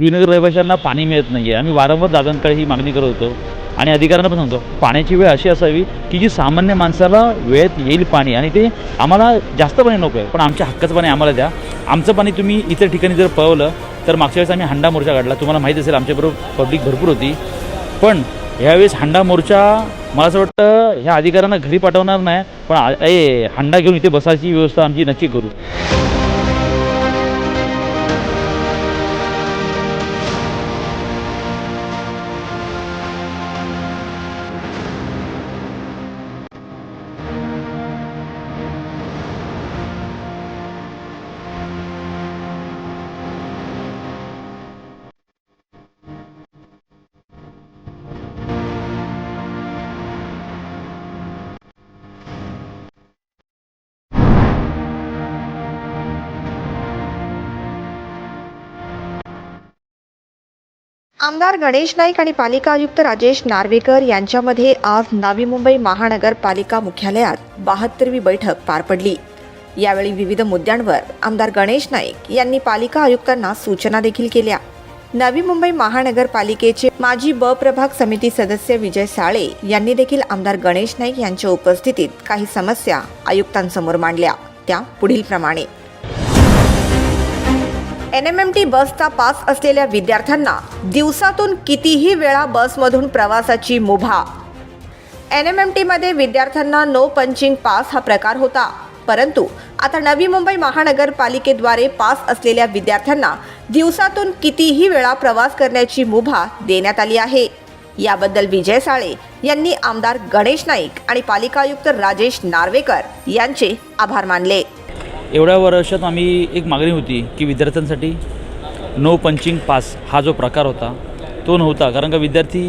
विनगर रहिवाशांना पाणी मिळत नाही आहे आम्ही वारंवार दादांकडे ही मागणी करत होतो. आणि अधिकाऱ्यांना पण सांगतो पाण्याची वेळ अशी असावी की जी सामान्य माणसाला वेळेत येईल पाणी. आणि ते आम्हाला जास्त पाणी नको आहे पण आमच्या हक्काचं पाणी आम्हाला द्या. आमचं पाणी तुम्ही इतर ठिकाणी जर पळवलं तर मागच्या वेळेस आम्ही हंडा मोर्चा काढला. तुम्हाला माहीत असेल आमच्याबरोबर पब्लिक भरपूर होती. पण ह्यावेळेस हंडा मोर्चा मला असं वाटतं ह्या अधिकाऱ्यांना घरी पाठवणार नाही पण ए हंडा घेऊन इथे बसायची व्यवस्था आमची नक्की करू. आमदार गणेश नाईक आणि पालिका आयुक्त राजेश नार्वेकर यांच्यामध्ये आज नवी मुंबई महानगरपालिका मुख्यालयात बहात्तरवी बैठक पार पडली. यावेळी विविध मुद्द्यांवर आमदार गणेश नाईक यांनी पालिका आयुक्तांना सूचना देखील केल्या. नवी मुंबई महानगरपालिकेचे माजी ब प्रभाग समिती सदस्य विजय साळे यांनी देखील आमदार गणेश नाईक यांच्या उपस्थितीत काही समस्या आयुक्तांसमोर मांडल्या. त्या पुढीलप्रमाणे. एन एम एम टी बसचा पास असलेल्या विद्यार्थ्यांना दिवसातून कितीही वेळा बसमधून प्रवासाची मुभा. एन एम एम टीमध्ये विद्यार्थ्यांना नो पंचिंग पास हा प्रकार होता. परंतु आता नवी मुंबई महानगरपालिकेद्वारे पास असलेल्या विद्यार्थ्यांना दिवसातून कितीही वेळा प्रवास करण्याची मुभा देण्यात आली आहे. याबद्दल विजय साळे यांनी आमदार गणेश नाईक आणि पालिका आयुक्त राजेश नार्वेकर यांचे आभार मानले. एवढ्या वर्षात आम्ही एक मागणी होती की विद्यार्थ्यांसाठी नो पंचिंग पास हा जो प्रकार होता तो नव्हता. कारण का विद्यार्थी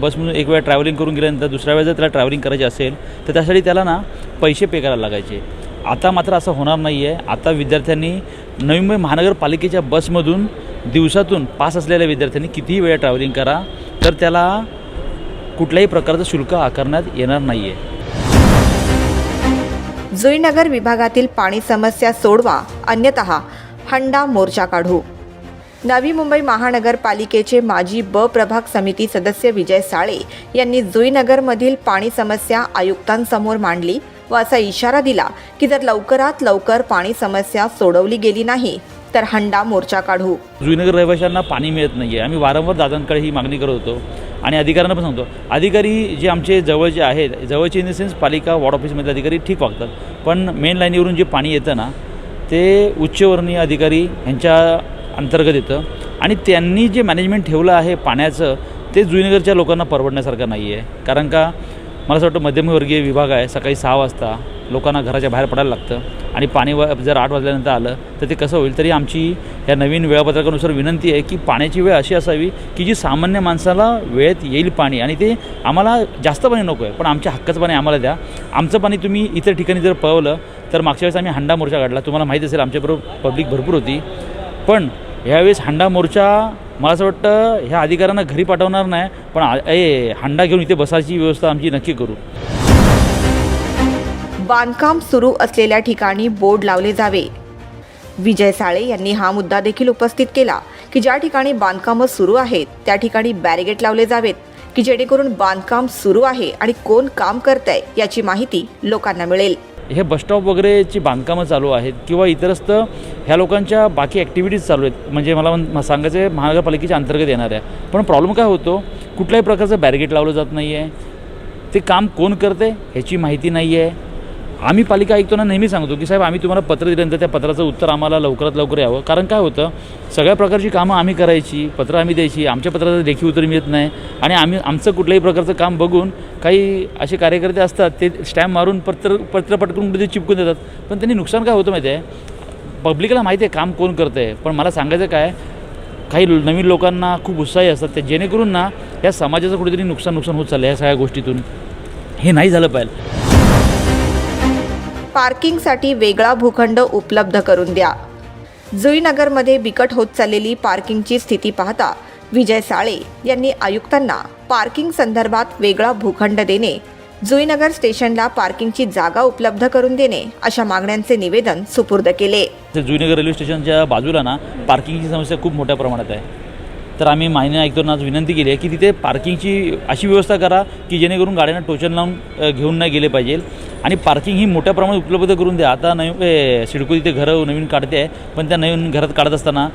बसमधून एक वेळा ट्रॅव्हलिंग करून गेल्यानंतर दुसऱ्या वेळेस जर त्याला ट्रॅव्हलिंग करायची असेल तर त्यासाठी त्याला ना पैसे पे करायला लागायचे. आता मात्र असं होणार नाही आहे आता विद्यार्थ्यांनी नवी मुंबई महानगरपालिकेच्या बसमधून दिवसातून पास असलेल्या विद्यार्थ्यांनी कितीही वेळा ट्रॅव्हलिंग करा तर त्याला कुठल्याही प्रकारचं शुल्क आकारण्यात येणार नाही आहे जुईनगर विभागातील पाणी समस्या सोडवा अन्यतः हंडा मोर्चा काढू. नवी मुंबई महानगरपालिकेचे माजी ब प्रभाग समिती सदस्य विजय साळे यांनी जुईनगरमधील पाणी समस्या आयुक्तांसमोर मांडली व असा इशारा दिला की जर लवकरात लवकर पाणी समस्या सोडवली गेली नाही तर हंडा मोर्चा काढू. जुईनगर रहिवाशांना पाणी मिळत नाही आहे आम्ही वारंवार दादांकडे ही मागणी करत होतो. आणि अधिकाऱ्यांना पण सांगतो अधिकारी जे आमचे जवळचे आहेत जवळचे इन द सेन्स पालिका वॉर्ड ऑफिसमधले अधिकारी ठीक वागतात. पण मेन लाईनीवरून जे पाणी येतं ना ते उच्चवर्णीय अधिकारी ह्यांच्या अंतर्गत येतं. आणि त्यांनी जे मॅनेजमेंट ठेवलं आहे पाण्याचं ते जुईनगरच्या लोकांना परवडण्यासारखं नाही आहे कारण का मला असं वाटतं मध्यमवर्गीय विभाग आहे सकाळी सहा वाजता लोकांना घराच्या बाहेर पडायला लागतं. आणि पाणी व जर आठ वाजल्यानंतर आलं तर ते कसं होईल? तरी आमची या नवीन वेळापत्रकानुसार विनंती आहे की पाण्याची वेळ अशी असावी की जी सामान्य माणसाला वेळेत येईल पाणी. आणि ते आम्हाला जास्त पाणी नको आहे पण आमच्या हक्काचं पाणी आम्हाला द्या. आमचं पाणी तुम्ही इतर ठिकाणी जर पळवलं तर मागच्या वेळेस आम्ही हंडा मोर्चा काढला. तुम्हाला माहीत असेल आमच्याबरोबर पब्लिक भरपूर होती. पण ह्यावेळेस हंडा मोर्चा मला असं वाटतं ह्या अधिकाऱ्यांना घरी पाठवणार नाही. पण ए हंडा घेऊन इथे बसायची व्यवस्था आमची नक्की करू. बांधकाम सुरू असलेल्या ठिकाणी बोर्ड लावले जावे. विजय साळे यांनी हा मुद्दा देखील उपस्थित केला की ज्या ठिकाणी बांधकामं सुरू आहेत त्या ठिकाणी बॅरिगेट लावले जावेत की जेणेकरून बांधकाम सुरू आहे आणि कोण काम करत आहे याची माहिती लोकांना मिळेल. हे बसस्टॉप वगैरेची बांधकामं चालू आहेत किंवा इतरस्त ह्या लोकांच्या बाकी ॲक्टिव्हिटीज चालू आहेत म्हणजे मला सांगायचं आहे महानगरपालिकेच्या अंतर्गत येणार आहे. पण प्रॉब्लेम काय होतो? कुठल्याही प्रकारचं बॅरिगेट लावलं जात नाही आहे ते काम कोण करते ह्याची माहिती नाही आहे आम्ही पालिका आयुक्तांना नेहमी सांगतो की साहेब आम्ही तुम्हाला पत्र दिल्यानंतर त्या पत्राचं उत्तर आम्हाला लवकरात लवकर यावं. कारण काय होतं सगळ्या प्रकारची कामं आम्ही करायची पत्र आम्ही द्यायची आमच्या पत्राचं लेखी उत्तर मिळत नाही. आणि आम्ही आमचं कुठल्याही प्रकारचं काम बघून काही असे कार्यकर्ते असतात ते स्टॅम्प मारून पत्र पत्र पटकून कुठे चिपकून देतात. पण त्यांनी नुकसान काय होतं माहिती आहे? पब्लिकला माहिती आहे काम कोण करतं आहे पण मला सांगायचं काय काही नवीन लोकांना खूप उत्साही असतात. ते जेणेकरून ना या समाजाचं कुठेतरी नुकसान नुकसान होत चाललं आहे या सगळ्या गोष्टीतून. हे नाही झालं पाहिजे. पार्किंगसाठी वेगळा भूखंड उपलब्ध करून द्या. जुईनगरमध्ये बिकट होत चाललेली पार्किंगची स्थिती पाहता विजय साळे यांनी आयुक्तांना पार्किंग संदर्भात वेगळा भूखंड देणे जुईनगर स्टेशनला पार्किंगची जागा उपलब्ध करून देणे अशा मागण्यांचे निवेदन सुपूर्द केले. जुईनगर रेल्वे स्टेशनच्या बाजूला ना पार्किंगची समस्या खूप मोठ्या प्रमाणात आहे. तर आम्ही माहिती ऐकतो आज विनंती केली आहे की तिथे पार्किंगची अशी व्यवस्था करा की जेणेकरून गाड्यांना टोचन लावून घेऊन नाही गेले पाहिजे. आणि पार्किंग ही मोठ्या प्रमाणात उपलब्ध करून द्या. आता नवीन सिडको तिथे घरं नवीन काढते आहे पण त्या नवीन घरात काढत असताना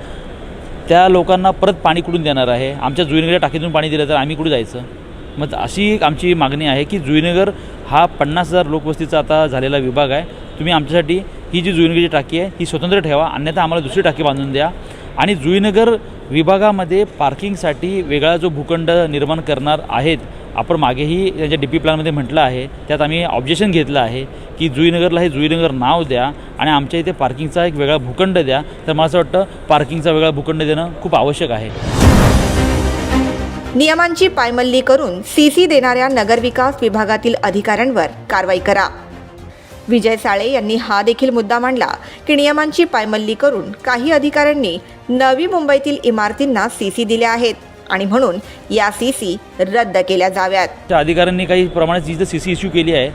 त्या लोकांना परत पाणी कुठून देणार आहे? आमच्या जुईनगरच्या टाकीतून पाणी दिलं तर आम्ही कुठे जायचं? मग अशी एक आमची मागणी आहे की जुईनगर हा पन्नास हजार लोकवस्तीचा आता झालेला विभाग आहे. तुम्ही आमच्यासाठी ही जी जुईनगरची टाकी आहे ही स्वतंत्र ठेवा. अन्यथा आम्हाला दुसरी टाकी बांधून द्या. आणि जुईनगर विभागामध्ये पार्किंगसाठी वेगळा जो भूखंड निर्माण करणार आहेत आपण मागेही त्यांच्या डी पी प्लॅनमध्ये म्हटलं आहे त्यात आम्ही ऑब्जेक्शन घेतलं आहे की जुईनगरला हे जुईनगर नाव द्या आणि आमच्या इथे पार्किंगचा एक वेगळा भूखंड द्या. तर मला असं वाटतं पार्किंगचा वेगळा भूखंड देणं खूप आवश्यक आहे. नियमांची पायमल्ली करून सी सी देणाऱ्या नगरविकास विभागातील अधिकाऱ्यांवर कारवाई करा. विजय साळे यांनी हा देखील मुद्दा मांडला की नियमांची पायमल्ली करून काही अधिकाऱ्यांनी नवी मुंबईतील इमारतींना सी सी दिल्या आहेत. आणि म्हणून या सी सी रद्द केल्या जाव्यात. त्या अधिकाऱ्यांनी काही प्रमाणात जिथे सी सी इश्यू केली आहे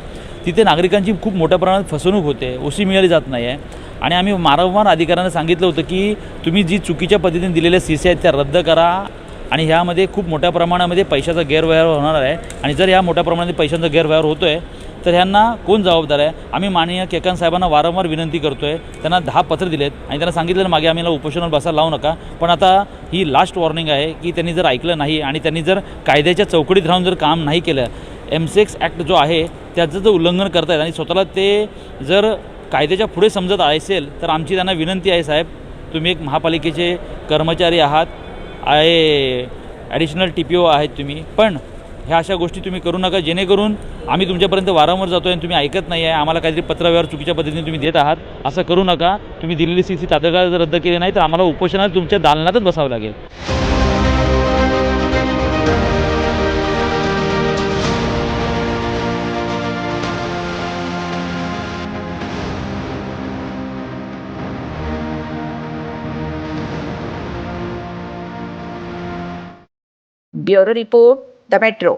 तिथे नागरिकांची खूप मोठ्या प्रमाणात फसवणूक होते ओसी मिळाली जात नाही आहे आणि आम्ही वारंवार अधिकाऱ्यांना सांगितलं होतं की तुम्ही जी चुकीच्या पद्धतीने दिलेल्या सी सी आहेत त्या रद्द करा. आणि ह्यामध्ये खूप मोठ्या प्रमाणामध्ये पैशाचा गैरव्यवहार होणार आहे. आणि जर ह्या मोठ्या प्रमाणात पैशांचा गैरव्यवहार होतो आहे तर ह्यांना कोण जबाबदार आहे? आम्ही माननीय केकान साहेबांना वारंवार विनंती करतो आहे त्यांना दहा पत्र दिलेत आणि त्यांना सांगितलं मागे आम्हाला उपोषणावर बसायला लावू नका. पण आता ही लास्ट वॉर्निंग आहे की त्यांनी जर ऐकलं नाही आणि त्यांनी जर कायद्याच्या चौकडीत राहून जर काम नाही केलं एमसेक्स ॲक्ट जो आहे त्याचं जर उल्लंघन करतायत आणि स्वतःला ते जर कायद्याच्या पुढे समजत असेल तर आमची त्यांना विनंती आहे साहेब तुम्ही एक महापालिकेचे कर्मचारी आहात. आहे ॲडिशनल टी पी ओ आहेत तुम्ही. पण ह्या अशा गोष्टी तुम्ही करू नका जेणेकरून आम्ही तुमच्यापर्यंत वारंवार जातो आणि तुम्ही ऐकत नाही आहे आम्हाला काहीतरी पत्रव्यवहार चुकीच्या पद्धतीने तुम्ही देत आहात. असं करू नका. तुम्ही दिलेली सी सी तात्काळ जर रद्द केली नाही तर आम्हाला उपोषणात तुमच्या दालनातच बसावं लागेल. Bureau report. The metro